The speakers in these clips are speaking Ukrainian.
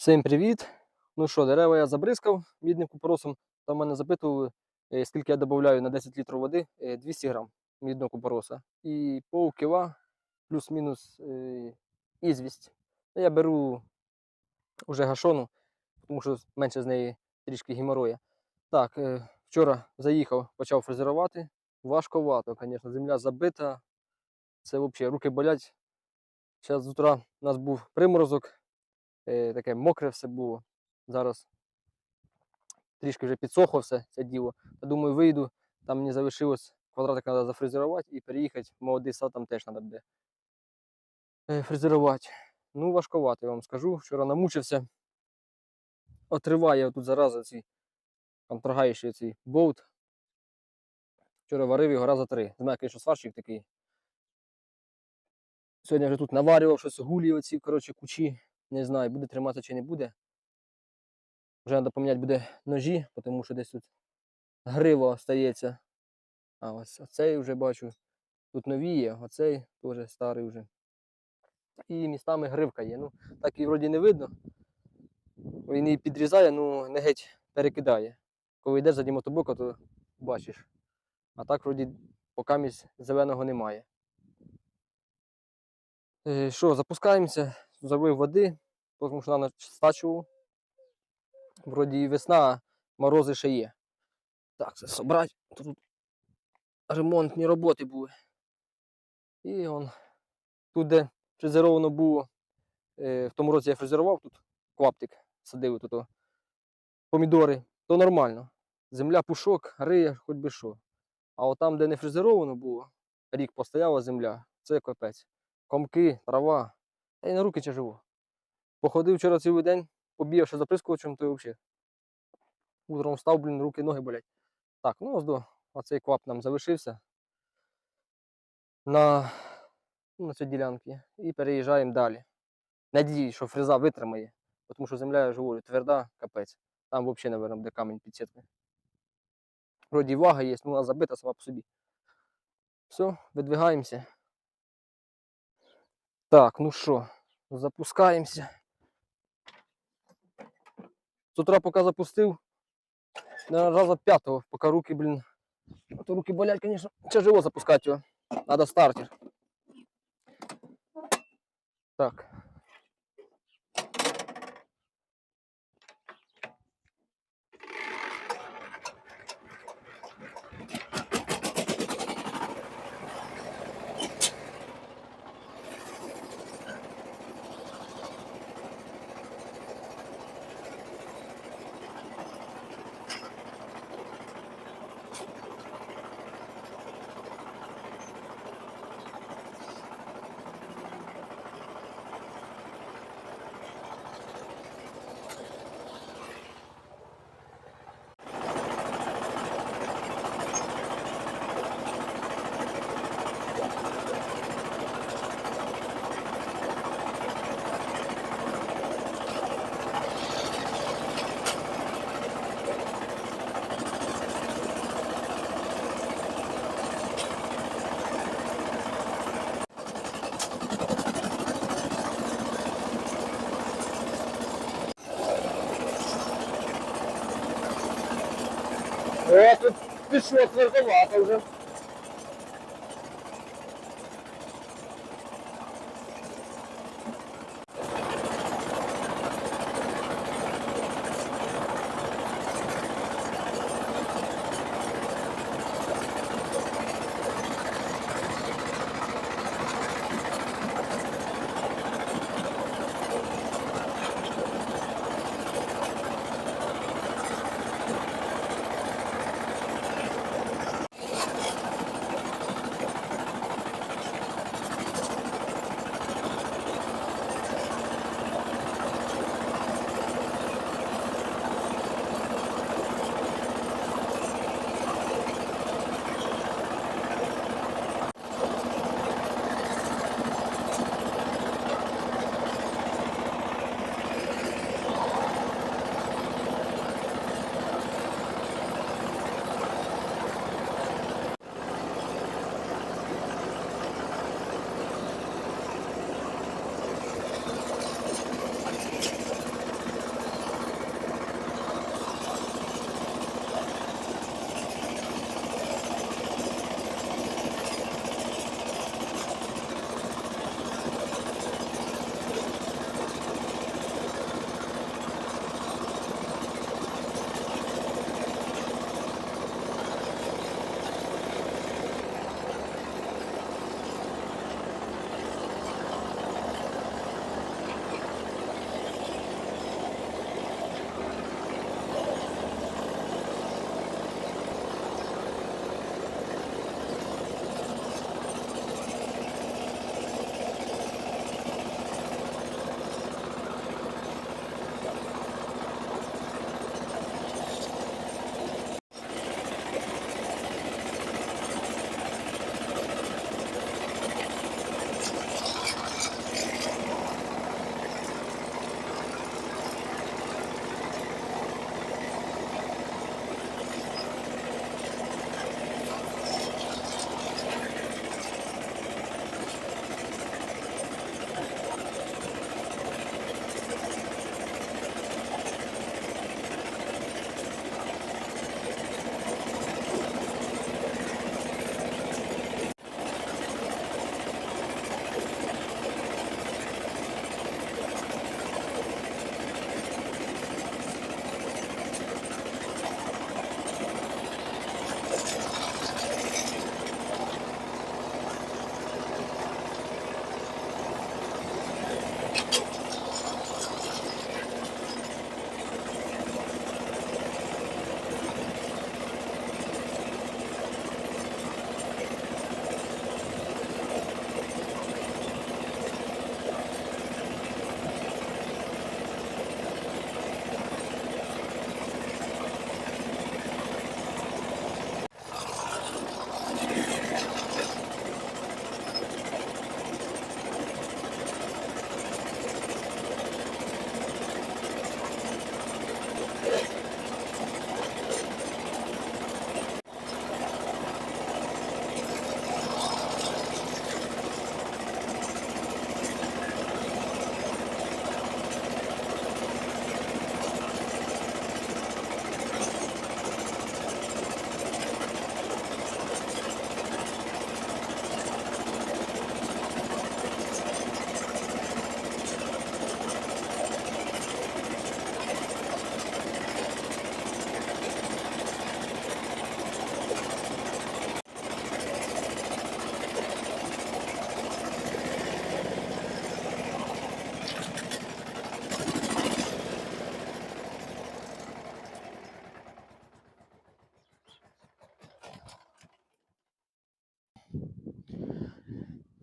Всім привіт! Ну що, дерева я забризкав мідним купоросом. Там мене запитували, е, скільки я додаю на 10 літрів води, Е, 200 грам мідного купороса. І пол кіла плюс-мінус е, ізвість. Ну, Я беру вже гашону, тому що менше з неї трішки геморроя. Так, е, вчора заїхав, почав фрезерувати. Важковато, звісно, земля забита. Це взагалі руки болять. Зараз з утра у нас був приморозок, е, таке мокре все було. Зараз трішки вже підсохло все це діло. Я думаю, вийду. Там мені залишилось квадратик треба зафрезерувати і переїхати. Молодий сад там теж треба буде е, фрезерувати. Ну, важковато, я вам скажу. Вчора намучився. Отриває тут зараза цей контрагаючий цей болт. Вчора варив його раза три. З мене, звісно, сварщик такий. Сьогодні вже тут наварював щось гулі оці, коротше, кучі. Не знаю, буде триматися чи не буде. Вже треба поміняти буде ножі, тому що десь тут грива остається. А ось оцей вже бачу. Тут нові є, оцей теж старий вже. І містами гривка є. Ну, так і вроді не видно. Він її підрізає, ну не геть перекидає. Коли йдеш за мотобока, то бачиш. А так вроді поки місць зеленого немає. Е, Що, запускаємося, забив води, тому що на стачував. Вроді і весна, морози ще є. Так, це собрать. Тут ремонтні роботи були. І он тут, де фрезеровано було, е, в тому році я фрезерував тут клаптик, садив тут помідори, то нормально. Земля пушок, риє, хоч би що. А от там, де не фрезеровано було, рік постояла земля, це капець. Комки, трава. Та й на руки тяжело. Походив вчора цілий день, побігав ще заприскувачем, то й взагалі. Утром встав, блін, руки, ноги болять. Так, ну ось до оцей квап нам залишився на, ну, на цій ділянці і переїжджаємо далі. Надіюсь, що фреза витримає, тому що земля, я ж говорю, тверда, капець. Там взагалі, наверное, буде камінь під сіткою. Вроді вага є, ну вона забита сама по собі. Все, видвигаємося. Так, ну що, запускаємося. З утра поки запустив, раза п'ятого, поки руки, блін. А то руки болять, звісно, тяжело запускати його. Надо стартер. Так. Тут пішло твердовато вже.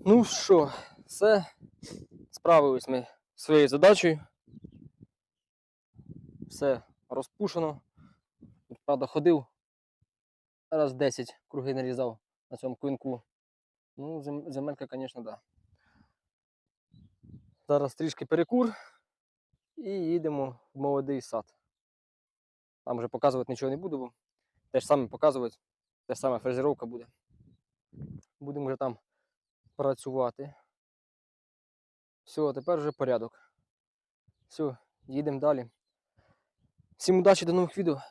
Ну що, все. Справились ми своєю задачею. Все розпушено. Правда, ходив раз 10 круги нарізав на цьому клинку. Ну, земелька, звісно, да. Зараз трішки перекур і їдемо в молодий сад. Там вже показувати нічого не буду, бо те ж саме показувати, те ж саме фрезеровка буде. Будемо вже там працювати. Все, тепер вже порядок. Все, їдемо далі. Всім удачі до нових відео.